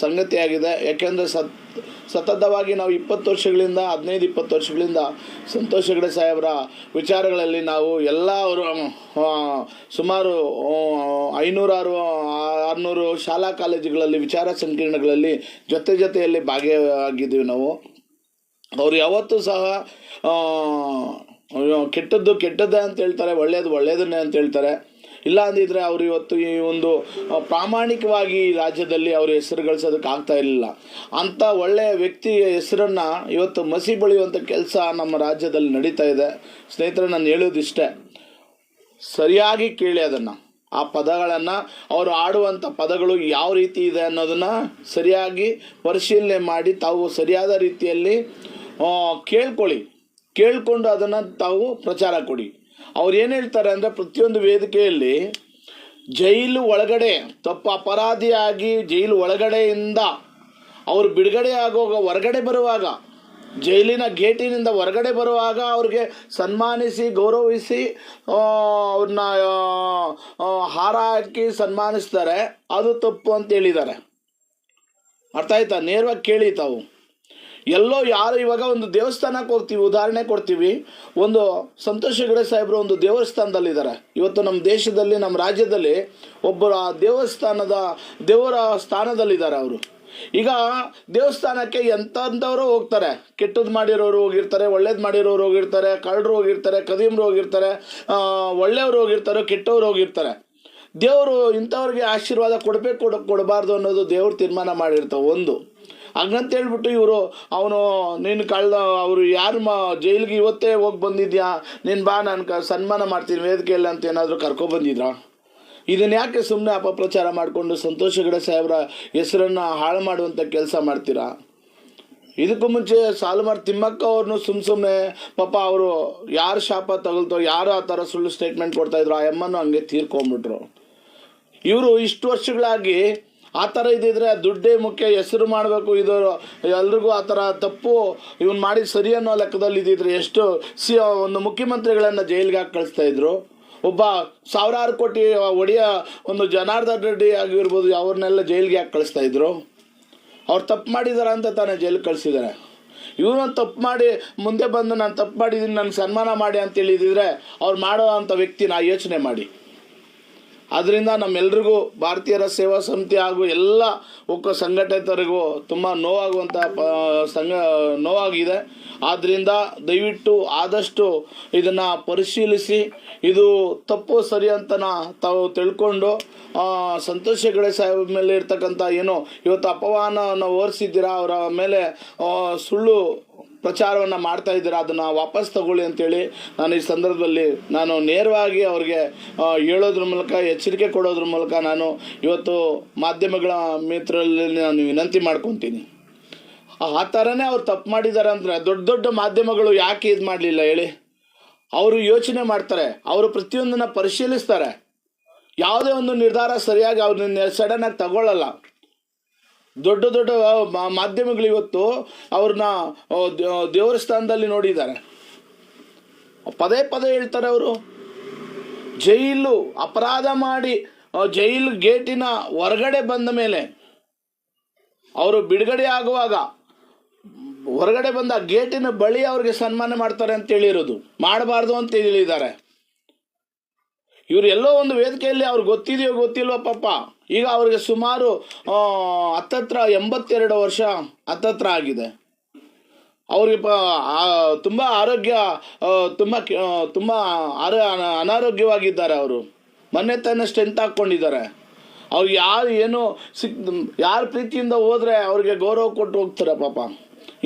ಸಂಗತಿಯಾಗಿದೆ. ಯಾಕೆಂದರೆ ಸತ್, ಸತತವಾಗಿ ನಾವು ಇಪ್ಪತ್ತು ವರ್ಷಗಳಿಂದ, ಹದಿನೈದು, ಇಪ್ಪತ್ತು ವರ್ಷಗಳಿಂದ ಸಂತೋಷ್ ಹೆಗಡೆ ಸಾಹೇಬರ ವಿಚಾರಗಳಲ್ಲಿ ನಾವು ಎಲ್ಲ ಅವರು ಸುಮಾರು ಐನೂರಾರು, ಆರುನೂರು ಶಾಲಾ ಕಾಲೇಜುಗಳಲ್ಲಿ ವಿಚಾರ ಸಂಕಿರಣಗಳಲ್ಲಿ ಜೊತೆ ಜೊತೆಯಲ್ಲಿ ಭಾಗಿಯಾಗಿದ್ದೀವಿ ನಾವು. ಅವರು ಯಾವತ್ತೂ ಸಹ ಕೆಟ್ಟದ್ದು ಕೆಟ್ಟದ್ದೇ ಅಂತ ಹೇಳ್ತಾರೆ ಒಳ್ಳೆಯದು ಒಳ್ಳೆಯದನ್ನೇ ಅಂತ ಹೇಳ್ತಾರೆ. ಇಲ್ಲ ಅಂದಿದ್ರೆ ಅವರು ಇವತ್ತು ಈ ಒಂದು ಪ್ರಾಮಾಣಿಕವಾಗಿ ರಾಜ್ಯದಲ್ಲಿ ಅವರು ಹೆಸರು ಗಳಿಸೋದಕ್ಕೆ ಆಗ್ತಾ ಇರಲಿಲ್ಲ. ಅಂಥ ಒಳ್ಳೆಯ ವ್ಯಕ್ತಿಯ ಹೆಸರನ್ನು ಇವತ್ತು ಮಸಿ ಬಳಿಯುವಂಥ ಕೆಲಸ ನಮ್ಮ ರಾಜ್ಯದಲ್ಲಿ ನಡೀತಾ ಇದೆ. ಸ್ನೇಹಿತರೆ, ನಾನು ಹೇಳೋದಿಷ್ಟೇ. ಸರಿಯಾಗಿ ಕೇಳಿ ಅದನ್ನು. ಆ ಪದಗಳನ್ನು, ಅವರು ಆಡುವಂಥ ಪದಗಳು ಯಾವ ರೀತಿ ಇದೆ ಅನ್ನೋದನ್ನು ಸರಿಯಾಗಿ ಪರಿಶೀಲನೆ ಮಾಡಿ, ತಾವು ಸರಿಯಾದ ರೀತಿಯಲ್ಲಿ ಕೇಳ್ಕೊಳ್ಳಿ. ಕೇಳಿಕೊಂಡು ಅದನ್ನು ತಾವು ಪ್ರಚಾರ ಕೊಡಿ. ಅವ್ರು ಏನು ಹೇಳ್ತಾರೆ ಅಂದರೆ ಪ್ರತಿಯೊಂದು ವೇದಿಕೆಯಲ್ಲಿ ಜೈಲು ಒಳಗಡೆ ತಪ್ಪು ಅಪರಾಧಿಯಾಗಿ ಜೈಲು ಒಳಗಡೆಯಿಂದ ಅವರು ಬಿಡುಗಡೆ ಆಗುವಾಗ, ಹೊರಗಡೆ ಬರುವಾಗ, ಜೈಲಿನ ಗೇಟಿನಿಂದ ಹೊರಗಡೆ ಬರುವಾಗ ಅವ್ರಿಗೆ ಸನ್ಮಾನಿಸಿ, ಗೌರವಿಸಿ ಅವ್ರನ್ನ ಹಾರ ಹಾಕಿ ಸನ್ಮಾನಿಸ್ತಾರೆ. ಅದು ತಪ್ಪು ಅಂತ ಹೇಳಿದ್ದಾರೆ. ಅರ್ಥ ಆಯ್ತಾ? ನೇರವಾಗಿ ಕೇಳಿ ತಾವು. ಎಲ್ಲೋ ಯಾರು ಇವಾಗ ಒಂದು ದೇವಸ್ಥಾನಕ್ಕೆ ಹೋಗ್ತೀವಿ, ಉದಾಹರಣೆ ಕೊಡ್ತೀವಿ. ಒಂದು ಸಂತೋಷ್ ಹೆಗಡೆ ಸಾಹೇಬರು ಒಂದು ದೇವಸ್ಥಾನದಲ್ಲಿದ್ದಾರೆ ಇವತ್ತು ನಮ್ಮ ದೇಶದಲ್ಲಿ, ನಮ್ಮ ರಾಜ್ಯದಲ್ಲಿ ಒಬ್ಬರು ಆ ದೇವಸ್ಥಾನದ ದೇವರ ಸ್ಥಾನದಲ್ಲಿದ್ದಾರೆ ಅವರು. ಈಗ ದೇವಸ್ಥಾನಕ್ಕೆ ಎಂಥಂಥವರು ಹೋಗ್ತಾರೆ. ಕೆಟ್ಟದ್ದು ಮಾಡಿರೋರು ಹೋಗಿರ್ತಾರೆ, ಒಳ್ಳೇದು ಮಾಡಿರೋರು ಹೋಗಿರ್ತಾರೆ, ಕಳ್ಳರು ಹೋಗಿರ್ತಾರೆ, ಕದೀಮ್ರು ಹೋಗಿರ್ತಾರೆ ಒಳ್ಳೆಯವರು ಹೋಗಿರ್ತಾರೆ, ಕೆಟ್ಟವ್ರು ಹೋಗಿರ್ತಾರೆ. ದೇವರು ಇಂಥವ್ರಿಗೆ ಆಶೀರ್ವಾದ ಕೊಡಬೇಕು ಕೊಡ ಕೊಡಬಾರ್ದು ಅನ್ನೋದು ದೇವ್ರು ತೀರ್ಮಾನ ಮಾಡಿರ್ತಾವೆ, ಒಂದು. ಹಂಗಂತ ಹೇಳ್ಬಿಟ್ಟು ಇವರು, ಅವನು, ನೀನು ಕಳ್ಳ ಅವರು ಯಾರು ಮಾ, ಜೈಲಿಗೆ ಇವತ್ತೇ ಹೋಗಿ ಬಂದಿದ್ಯಾ? ನೀನು ಬಾ, ನಾನು ಕ, ಸನ್ಮಾನ ಮಾಡ್ತೀನಿ ವೇದಿಕೆಯಲ್ಲಿ ಅಂತ ಏನಾದರೂ ಕರ್ಕೊಬಂದಿದ್ರಾ ಇದನ್ನ ಯಾಕೆ ಸುಮ್ಮನೆ ಅಪಪ್ರಚಾರ ಮಾಡಿಕೊಂಡು ಸಂತೋಷ ಗಡ ಸಾಹೇಬ್ರ ಹೆಸರನ್ನು ಹಾಳು ಮಾಡುವಂಥ ಕೆಲಸ ಮಾಡ್ತೀರಾ? ಇದಕ್ಕೂ ಮುಂಚೆ ಸಾಲುಮಾರ್ ತಿಮ್ಮಕ್ಕ ಅವ್ರನ್ನು ಸುಮ್ಮ ಸುಮ್ಮನೆ ಪಾಪ ಅವರು ಯಾರು ಶಾಪ ತಗಲ್ತೋ ಯಾರು ಆ ಥರ ಸುಳ್ಳು ಸ್ಟೇಟ್ಮೆಂಟ್ ಕೊಡ್ತಾ ಇದ್ರು, ಆ ಎಮ್ಮನ್ನು ಹಂಗೆ ತೀರ್ಕೊಂಬಿಟ್ರು. ಇವರು ಇಷ್ಟು ವರ್ಷಗಳಾಗಿ ಆ ಥರ ಇದ್ದಿದ್ರೆ ದುಡ್ಡೇ ಮುಖ್ಯ, ಹೆಸರು ಮಾಡಬೇಕು, ಇದು ಎಲ್ರಿಗೂ ಆ ಥರ ತಪ್ಪು. ಇವನು ಮಾಡಿ ಸರಿ ಅನ್ನೋ ಲೆಕ್ಕದಲ್ಲಿ ಇದ್ದಿದ್ರೆ ಎಷ್ಟು ಸಿ ಒಂದು ಮುಖ್ಯಮಂತ್ರಿಗಳನ್ನು ಜೈಲಿಗೆ ಹಾಕಿ ಕಳಿಸ್ತಾ ಇದ್ರು. ಒಬ್ಬ ಸಾವಿರಾರು ಕೋಟಿ ಒಡೆಯ ಒಂದು ಜನಾರ್ದನ್ ರೆಡ್ಡಿ ಆಗಿರ್ಬೋದು ಅವ್ರನ್ನೆಲ್ಲ ಜೈಲಿಗೆ ಹಾಕಿ ಕಳಿಸ್ತಾ ಇದ್ರು. ಅವ್ರು ತಪ್ಪು ಮಾಡಿದಾರ ಅಂತ ತಾನೇ ಜೈಲಿಗೆ ಕಳಿಸಿದ್ದಾರೆ ಇವನು ತಪ್ಪು ಮಾಡಿ, ಮುಂದೆ ಬಂದು ನಾನು ತಪ್ಪು ಮಾಡಿದ್ದೀನಿ ನನ್ನ ಸನ್ಮಾನ ಮಾಡಿ ಅಂತ ಹೇಳಿದಿದ್ರೆ ಅವ್ರು ಮಾಡೋ ಅಂಥ ವ್ಯಕ್ತಿನ ಯೋಚನೆ ಮಾಡಿ. ಆದ್ದರಿಂದ ನಮ್ಮೆಲ್ರಿಗೂ ಭಾರತೀಯರ ಸೇವಾ ಸಮಿತಿ ಹಾಗೂ ಎಲ್ಲ ಒಕ್ಕ ಸಂಘಟಿತರಿಗೂ ತುಂಬ ನೋವಾಗುವಂಥ ಪ ಸಂಘ, ನೋವಾಗಿದೆ. ಆದ್ದರಿಂದ ದಯವಿಟ್ಟು ಆದಷ್ಟು ಇದನ್ನು ಪರಿಶೀಲಿಸಿ, ಇದು ತಪ್ಪು ಸರಿ ಅಂತನ ತಾವು ತಿಳ್ಕೊಂಡು ಸಂತೋಷ ಹೆಗಡೆ ಸಾಹೇಬ್ ಮೇಲೆ ಇರ್ತಕ್ಕಂಥ ಏನು ಇವತ್ತು ಅಪಮಾನವನ್ನು ಓರಿಸಿದ್ದೀರಾ, ಅವರ ಮೇಲೆ ಸುಳ್ಳು ಪ್ರಚಾರವನ್ನು ಮಾಡ್ತಾ ಇದ್ದೀರಾ, ಅದನ್ನು ವಾಪಸ್ ತಗೊಳ್ಳಿ ಅಂತೇಳಿ ನಾನು ಈ ಸಂದರ್ಭದಲ್ಲಿ ನಾನು ನೇರವಾಗಿ ಅವ್ರಿಗೆ ಹೇಳೋದ್ರ ಮೂಲಕ, ಎಚ್ಚರಿಕೆ ಕೊಡೋದ್ರ ಮೂಲಕ ನಾನು ಇವತ್ತು ಮಾಧ್ಯಮಗಳ ಮಿತ್ರರಲ್ಲಿ ನಾನು ವಿನಂತಿ ಮಾಡ್ಕೊತೀನಿ. ಆ ಥರನೇ ಅವ್ರು ತಪ್ಪು ಮಾಡಿದ್ದಾರೆ ಅಂದರೆ, ದೊಡ್ಡ ದೊಡ್ಡ ಮಾಧ್ಯಮಗಳು ಯಾಕೆ ಇದು ಮಾಡಲಿಲ್ಲ ಹೇಳಿ? ಅವರು ಯೋಚನೆ ಮಾಡ್ತಾರೆ, ಅವರು ಪ್ರತಿಯೊಂದನ್ನು ಪರಿಶೀಲಿಸ್ತಾರೆ. ಯಾವುದೇ ಒಂದು ನಿರ್ಧಾರ ಸರಿಯಾಗಿ ಅವ್ರನ್ನ ಸಡನ್ನಾಗಿ ತಗೊಳ್ಳಲ್ಲ. ದೊಡ್ಡ ದೊಡ್ಡ ಮಾಧ್ಯಮಗಳು ಇವತ್ತು ಅವ್ರನ್ನ ದೇವರ ಸ್ಥಾನದಲ್ಲಿ ನೋಡಿದ್ದಾರೆ. ಪದೇ ಪದೇ ಹೇಳ್ತಾರೆ ಅವರು. ಜೈಲು ಅಪರಾಧ ಮಾಡಿ ಜೈಲು ಗೇಟಿನ ಹೊರಗಡೆ ಬಂದ ಮೇಲೆ, ಅವರು ಬಿಡುಗಡೆ ಆಗುವಾಗ, ಹೊರಗಡೆ ಬಂದ ಗೇಟಿನ ಬಳಿ ಅವ್ರಿಗೆ ಸನ್ಮಾನ ಮಾಡ್ತಾರೆ ಅಂತ ಹೇಳಿರೋದು. ಮಾಡಬಾರ್ದು ಅಂತ ಹೇಳಿದ್ದಾರೆ. ಇವ್ರು ಎಲ್ಲೋ ಒಂದು ವೇದಿಕೆಯಲ್ಲಿ ಅವ್ರಿಗೆ ಗೊತ್ತಿದೆಯೋ ಗೊತ್ತಿಲ್ವೋ ಪಾಪ. ಈಗ ಅವ್ರಿಗೆ ಸುಮಾರು ಹತ್ತತ್ರ, ಎಂಬತ್ತೆರಡು ವರ್ಷ ಹತ್ತತ್ರ ಆಗಿದೆ. ಅವ್ರಿಗೆ ಪ ತುಂಬ ಆರೋಗ್ಯ ತುಂಬ ತುಂಬ ಅನಾರೋಗ್ಯವಾಗಿದ್ದಾರೆ ಅವರು. ಮೊನ್ನೆ ತಾನೇ ಸ್ಟ್ರೆಂತ್ ಹಾಕ್ಕೊಂಡಿದ್ದಾರೆ. ಅವ್ರಿಗೆ ಯಾರು ಏನು ಸಿಕ್, ಯಾರ ಪ್ರೀತಿಯಿಂದ ಹೋದರೆ ಅವ್ರಿಗೆ ಗೌರವ ಕೊಟ್ಟು ಹೋಗ್ತಾರೆ ಪಾಪ.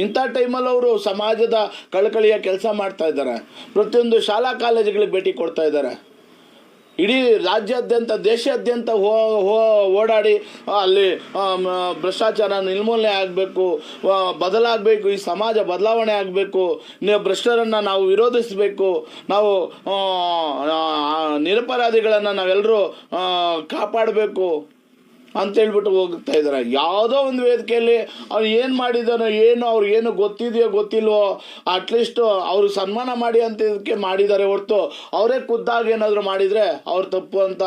ಇಂಥ ಟೈಮಲ್ಲಿ ಅವರು ಸಮಾಜದ ಕಳಕಳಿಯ ಕೆಲಸ ಮಾಡ್ತಾ ಇದ್ದಾರೆ. ಪ್ರತಿಯೊಂದು ಶಾಲಾ ಕಾಲೇಜುಗಳಿಗೆ ಭೇಟಿ ಕೊಡ್ತಾ ಇದ್ದಾರೆ. ಇಡೀ ರಾಜ್ಯಾದ್ಯಂತ, ದೇಶಾದ್ಯಂತ ಹೋ ಹೋ, ಓಡಾಡಿ ಅಲ್ಲಿ ಭ್ರಷ್ಟಾಚಾರ ನಿರ್ಮೂಲನೆ ಆಗಬೇಕು ಬದಲಾಗಬೇಕು, ಈ ಸಮಾಜ ಬದಲಾವಣೆ ಆಗಬೇಕು ಭ್ರಷ್ಟರನ್ನು ನಾವು ವಿರೋಧಿಸಬೇಕು, ನಾವು ನಿರಪರಾಧಿಗಳನ್ನು ನಾವೆಲ್ಲರೂ ಕಾಪಾಡಬೇಕು. ಅಂತೇಳ್ಬಿಟ್ಟು ಹೋಗ್ತಾ ಇದ್ದಾರೆ ಯಾವುದೋ ಒಂದು ವೇದಿಕೆಯಲ್ಲಿ ಅವ್ರು ಏನು ಮಾಡಿದಾನೋ ಏನು ಅವ್ರಿಗೆ ಏನು ಗೊತ್ತಿದೆಯೋ ಗೊತ್ತಿಲ್ವೋ ಅಟ್ಲೀಸ್ಟು ಅವರು ಸನ್ಮಾನ ಮಾಡಿ ಅಂತ ಇದಕ್ಕೆ ಮಾಡಿದ್ದಾರೆ ಹೊರತು ಅವರೇ ಖುದ್ದಾಗಿ ಏನಾದರೂ ಮಾಡಿದರೆ ಅವ್ರು ತಪ್ಪು ಅಂತ.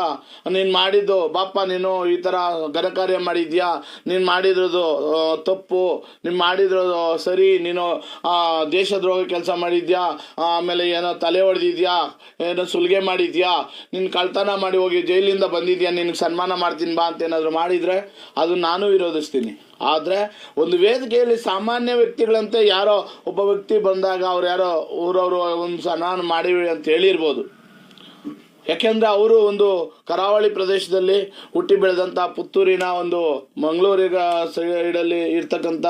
ನೀನು ಮಾಡಿದ್ದು ಬಾಪ ನೀನು ಈ ಥರ ಘನಕಾರ್ಯ ಮಾಡಿದ್ಯಾ? ನೀನು ಮಾಡಿರೋದು ತಪ್ಪು. ನೀನು ಮಾಡಿರೋದು ಸರಿ. ನೀನು ದೇಶದ್ರೋಹ ಕೆಲಸ ಮಾಡಿದ್ಯಾ? ಆಮೇಲೆ ಏನೋ ತಲೆ ಹೊಡೆದಿದ್ಯಾ ಏನೋ ಸುಲಿಗೆ ಮಾಡಿದ್ಯಾ? ನಿನ್ನ ಕಳ್ತನ ಮಾಡಿ ಹೋಗಿ ಜೈಲಿಂದ ಬಂದಿದ್ಯಾ? ನಿನಗೆ ಸನ್ಮಾನ ಮಾಡ್ತೀನಿ ಬಾ ಅಂತ ಏನಾದರೂ ಮಾಡಿದರೆ ಅದು ನಾನು ವಿರೋಧಿಸ್ತೀನಿ. ಆದರೆ ಒಂದು ವೇದಿಕೆಯಲ್ಲಿ ಸಾಮಾನ್ಯ ವ್ಯಕ್ತಿಗಳಂತೆ ಯಾರೋ ಒಬ್ಬ ವ್ಯಕ್ತಿ ಬಂದಾಗ ಅವ್ರು ಯಾರೋ ಊರವರು ಒಂದು ಸನ್ಮಾನ ಮಾಡಿವಿ ಅಂತ ಹೇಳಿರ್ಬೋದು. ಯಾಕೆಂದರೆ ಅವರು ಒಂದು ಕರಾವಳಿ ಪ್ರದೇಶದಲ್ಲಿ ಹುಟ್ಟಿ ಬೆಳೆದಂಥ ಪುತ್ತೂರಿನ ಒಂದು ಮಂಗಳೂರಿಗ ಸೈಡಲ್ಲಿ ಇರ್ತಕ್ಕಂಥ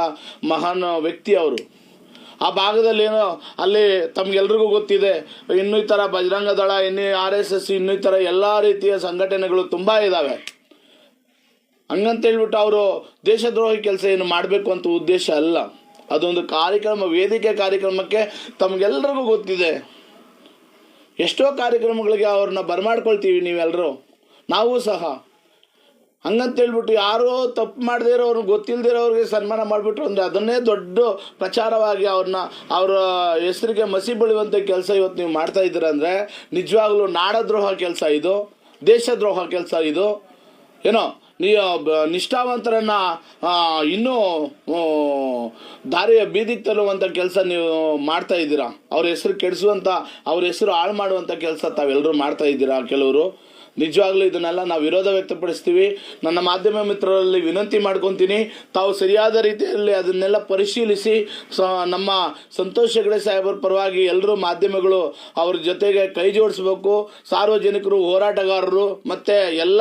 ಮಹಾನ್ ವ್ಯಕ್ತಿ ಅವರು. ಆ ಭಾಗದಲ್ಲಿ ಏನೋ ಅಲ್ಲಿ ತಮಗೆಲ್ರಿಗೂ ಗೊತ್ತಿದೆ ಇನ್ನೂ ಈ ಥರ ಬಜರಂಗ ದಳ, ಇನ್ನೂ ಆರ್ ಎಸ್ ಎಸ್ ಇನ್ನೂ ಈ ಥರ ಎಲ್ಲ ರೀತಿಯ ಸಂಘಟನೆಗಳು ತುಂಬ ಇದ್ದಾವೆ ಹಂಗಂತ ಹೇಳ್ಬಿಟ್ಟು ಅವರು ದೇಶದ್ರೋಹಿ ಕೆಲಸ ಏನು ಮಾಡಬೇಕು ಅಂತ ಉದ್ದೇಶ ಅಲ್ಲ. ಅದೊಂದು ಕಾರ್ಯಕ್ರಮ, ವೇದಿಕೆ ಕಾರ್ಯಕ್ರಮಕ್ಕೆ ತಮಗೆಲ್ಲರಿಗೂ ಗೊತ್ತಿದೆ. ಎಷ್ಟೋ ಕಾರ್ಯಕ್ರಮಗಳಿಗೆ ಅವ್ರನ್ನ ಬರಮಾಡ್ಕೊಳ್ತೀವಿ ನೀವೆಲ್ಲರೂ ನಾವು ಸಹ. ಹಂಗಂತ ಹೇಳ್ಬಿಟ್ಟು ಯಾರೋ ತಪ್ಪು ಮಾಡದೇ ಇರೋರು ಗೊತ್ತಿಲ್ಲದೆ ಇರೋರಿಗೆ ಸನ್ಮಾನ ಮಾಡಿಬಿಟ್ರು ಅಂದರೆ ಅದನ್ನೇ ದೊಡ್ಡ ಪ್ರಚಾರವಾಗಿ ಅವ್ರನ್ನ ಅವರ ಹೆಸರಿಗೆ ಮಸಿ ಬೀಳುವಂಥ ಕೆಲಸ ಇವತ್ತು ನೀವು ಮಾಡ್ತಾ ಇದ್ದೀರ ಅಂದರೆ ನಿಜವಾಗ್ಲೂ ನಾಡದ್ರೋಹ ಕೆಲಸ ಇದು, ದೇಶದ್ರೋಹ ಕೆಲಸ ಇದು. ಏನೋ? ನಿಷ್ಠಾವಂತರನ್ನ ಇನ್ನೂ ದಾರಿಯ ಬೀದಿಗೆ ತರುವಂಥ ಕೆಲಸ ನೀವು ಮಾಡ್ತಾ ಇದ್ದೀರಾ? ಅವ್ರ ಹೆಸರು ಕೆಡಿಸುವಂಥ ಅವ್ರ ಹೆಸರು ಹಾಳು ಮಾಡುವಂಥ ಕೆಲಸ ತಾವೆಲ್ಲರೂ ಮಾಡ್ತಾ ಇದ್ದೀರಾ, ಕೆಲವರು? ನಿಜವಾಗ್ಲೂ ಇದನ್ನೆಲ್ಲ ನಾವು ವಿರೋಧ ವ್ಯಕ್ತಪಡಿಸ್ತೀವಿ. ನನ್ನ ಮಾಧ್ಯಮ ಮಿತ್ರರಲ್ಲಿ ವಿನಂತಿ ಮಾಡ್ಕೊತೀನಿ. ತಾವು ಸರಿಯಾದ ರೀತಿಯಲ್ಲಿ ಅದನ್ನೆಲ್ಲ ಪರಿಶೀಲಿಸಿ ನಮ್ಮ ಸಂತೋಷ್ ಹೆಗಡೆ ಸಾಹೇಬರ ಪರವಾಗಿ ಎಲ್ಲರೂ ಮಾಧ್ಯಮಗಳು ಅವ್ರ ಜೊತೆಗೆ ಕೈ ಜೋಡಿಸ್ಬೇಕು. ಸಾರ್ವಜನಿಕರು, ಹೋರಾಟಗಾರರು, ಮತ್ತು ಎಲ್ಲ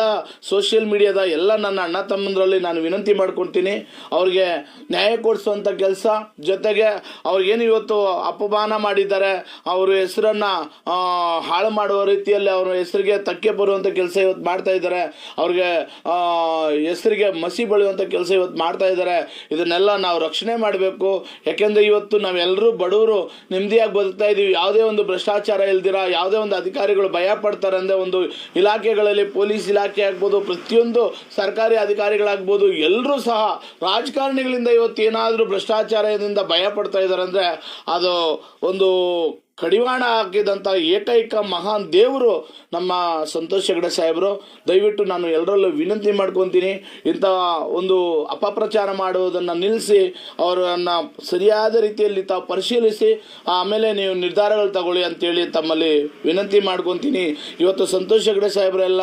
ಸೋಷಿಯಲ್ ಮೀಡಿಯಾದ ಎಲ್ಲ ನನ್ನ ಅಣ್ಣ ತಮ್ಮಂದರಲ್ಲಿ ನಾನು ವಿನಂತಿ ಮಾಡ್ಕೊತೀನಿ. ಅವ್ರಿಗೆ ನ್ಯಾಯ ಕೊಡಿಸುವಂಥ ಕೆಲಸ, ಜೊತೆಗೆ ಅವ್ರಿಗೇನು ಇವತ್ತು ಅಪಮಾನ ಮಾಡಿದ್ದಾರೆ, ಅವ್ರ ಹೆಸರನ್ನು ಹಾಳು ಮಾಡುವ ರೀತಿಯಲ್ಲಿ ಅವರ ಹೆಸರಿಗೆ ತಕ್ಕೆ ಬರುವಂಥ ಮಾಡುವಂಥ ಕೆಲಸ ಇವತ್ತು ಮಾಡ್ತಾ ಇದ್ದಾರೆ. ಅವ್ರಿಗೆ ಹೆಸರಿಗೆ ಮಸಿ ಬಳಿಯುವಂಥ ಕೆಲಸ ಇವತ್ತು ಮಾಡ್ತಾ ಇದ್ದಾರೆ. ಇದನ್ನೆಲ್ಲ ನಾವು ರಕ್ಷಣೆ ಮಾಡಬೇಕು. ಯಾಕೆಂದರೆ ಇವತ್ತು ನಾವೆಲ್ಲರೂ ಬಡವರು ನೆಮ್ಮದಿಯಾಗಿ ಬದುಕ್ತಾ ಇದ್ದೀವಿ ಯಾವುದೇ ಒಂದು ಭ್ರಷ್ಟಾಚಾರ ಇಲ್ದಿರ, ಯಾವುದೇ ಒಂದು ಅಧಿಕಾರಿಗಳು ಭಯ ಪಡ್ತಾರೆ ಅಂದರೆ ಒಂದು ಇಲಾಖೆಗಳಲ್ಲಿ ಪೊಲೀಸ್ ಇಲಾಖೆ ಆಗ್ಬೋದು, ಪ್ರತಿಯೊಂದು ಸರ್ಕಾರಿ ಅಧಿಕಾರಿಗಳಾಗ್ಬೋದು, ಎಲ್ಲರೂ ಸಹ ರಾಜಕಾರಣಿಗಳಿಂದ ಇವತ್ತು ಏನಾದರೂ ಭ್ರಷ್ಟಾಚಾರದಿಂದ ಭಯ ಪಡ್ತಾ ಇದ್ದಾರೆ ಅಂದರೆ ಅದು ಒಂದು ಕಡಿವಾಣ ಹಾಕಿದಂಥ ಏಕೈಕ ಮಹಾನ್ ದೇವರು ನಮ್ಮ ಸಂತೋಷ್ ಹೆಗಡೆ ಸಾಹೇಬರು. ದಯವಿಟ್ಟು ನಾನು ಎಲ್ಲರಲ್ಲೂ ವಿನಂತಿ ಮಾಡ್ಕೊತೀನಿ, ಇಂಥ ಒಂದು ಅಪಪ್ರಚಾರ ಮಾಡುವುದನ್ನು ನಿಲ್ಲಿಸಿ, ಅವರನ್ನು ಸರಿಯಾದ ರೀತಿಯಲ್ಲಿ ತಾವು ಪರಿಶೀಲಿಸಿ, ಆಮೇಲೆ ನೀವು ನಿರ್ಧಾರಗಳು ತಗೊಳ್ಳಿ ಅಂತೇಳಿ ತಮ್ಮಲ್ಲಿ ವಿನಂತಿ ಮಾಡ್ಕೊತೀನಿ. ಇವತ್ತು ಸಂತೋಷ್ ಹೆಗಡೆ ಸಾಹೇಬರೆಲ್ಲ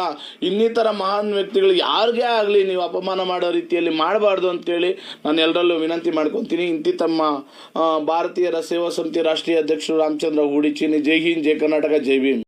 ಇನ್ನಿತರ ಮಹಾನ್ ವ್ಯಕ್ತಿಗಳು ಯಾರಿಗೇ ಆಗಲಿ ನೀವು ಅಪಮಾನ ಮಾಡೋ ರೀತಿಯಲ್ಲಿ ಮಾಡಬಾರ್ದು ಅಂತೇಳಿ ನಾನು ಎಲ್ಲರಲ್ಲೂ ವಿನಂತಿ ಮಾಡ್ಕೊತೀನಿ. ಇಂತಿ ತಮ್ಮ ಭಾರತೀಯರ ಸೇವಾ ಸಮಿತಿ ರಾಷ್ಟ್ರೀಯ ಅಧ್ಯಕ್ಷರು ರಾಮಚಂದ್ರ ಹೂಡಿಚಿನಿ ಜೈ ಹಿಂದ್ ಜೈ ಕರ್ನಾಟಕ ಜೈ ಭೀಮ್